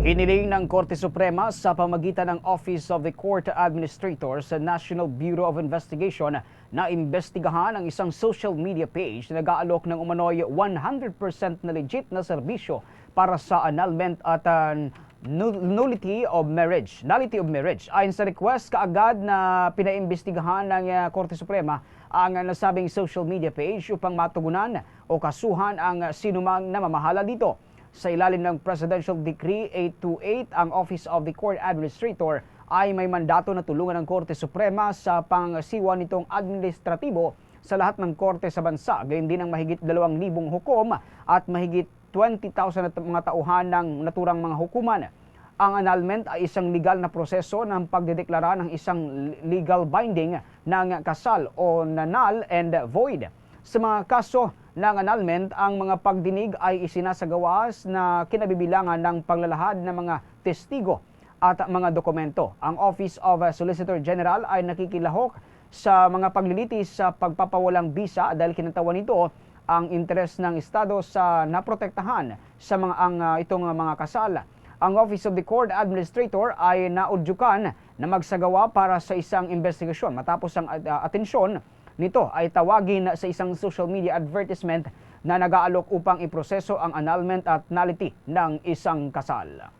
Hiniling ng Korte Suprema sa pamagitan ng Office of the Court Administrator sa National Bureau of Investigation na imbestigahan ang isang social media page na nag-aalok ng umano'y 100% na legit na serbisyo para sa annulment at uh, null- nullity of marriage. Nullity of marriage. Ayon sa request, kaagad na pinaimbestigahan ng uh, Korte Suprema ang uh, nasabing social media page upang matugunan o kasuhan ang sinumang namamahala dito. Sa ilalim ng Presidential Decree 828, ang Office of the Court Administrator ay may mandato na tulungan ng Korte Suprema sa pangasiwa nitong administratibo sa lahat ng korte sa bansa. Gayun din ang mahigit 2,000 hukom at mahigit 20,000 na mga tauhan ng naturang mga hukuman. Ang annulment ay isang legal na proseso ng pagdedeklara ng isang legal binding ng kasal o nanal and void. Sa mga kaso ng annulment, ang mga pagdinig ay isinasagawas na kinabibilangan ng paglalahad ng mga testigo at mga dokumento. Ang Office of Solicitor General ay nakikilahok sa mga paglilitis sa pagpapawalang bisa dahil kinatawan nito ang interes ng Estado sa naprotektahan sa mga ang ah, itong ah, mga kasal. Ang Office of the Court Administrator ay naudyukan na magsagawa para sa isang investigasyon. Matapos ang ah, atensyon nito ay tawagin sa isang social media advertisement na nag-aalok upang iproseso ang annulment at nullity ng isang kasal.